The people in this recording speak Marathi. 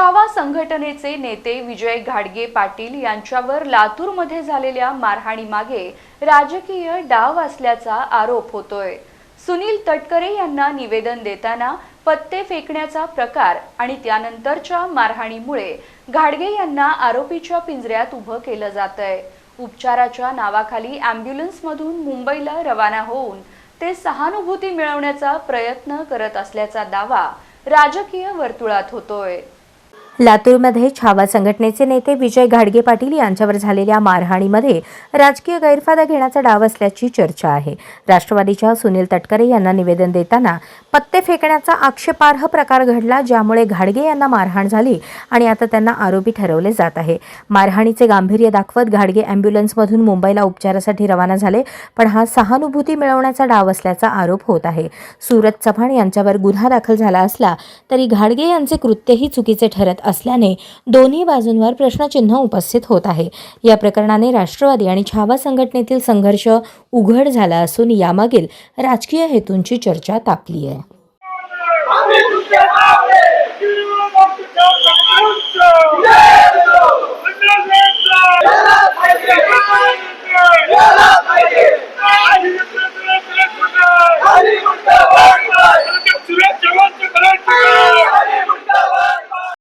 छावा संघटनेचे नेते विजय घाडगे पाटील यांच्यावर लातूरमध्ये झालेल्या मारहाणीमागे राजकीय डाव असल्याचा आरोप होतोय. सुनील तटकरे यांना निवेदन देताना पत्ते फेकण्याचा प्रकार आणि त्यानंतरच्या मारहाणीमुळे घाडगे यांना आरोपीच्या पिंजऱ्यात उभं केलं जात आहे उपचाराच्या नावाखाली अँब्युलन्समधून मुंबईला रवाना होऊन ते सहानुभूती मिळवण्याचा प्रयत्न करत असल्याचा दावा राजकीय वर्तुळात होतोय. लातूरमध्ये छावा संघटनेचे नेते विजय घाडगे पाटील यांच्यावर झालेल्या मारहाणीमध्ये राजकीय गैरफायदा घेण्याचा डाव असल्याची चर्चा आहे. राष्ट्रवादीच्या सुनील तटकरे यांना निवेदन देताना पत्ते फेकण्याचा आक्षेपार्ह प्रकार घडला ज्यामुळे घाडगे यांना मारहाण झाली आणि आता त्यांना आरोपी ठरवले जात आहे. मारहाणीचे गांभीर्य दाखवत घाडगे अँब्युलन्समधून मुंबईला उपचारासाठी रवाना झाले पण हा सहानुभूती मिळवण्याचा डाव असल्याचा आरोप होत आहे. सूरज चव्हाण यांच्यावर गुन्हा दाखल झाला असला तरी घाडगे यांचे कृत्यही चुकीचे ठरत असल्याने दोन्ही बाजूंवर प्रश्नचिन्ह उपस्थित होत आहे. या प्रकरणाने राष्ट्रवादी आणि छावा संघटनेतील संघर्ष उघड झाला असून यामागील राजकीय हेतूंची चर्चा तापली आहे.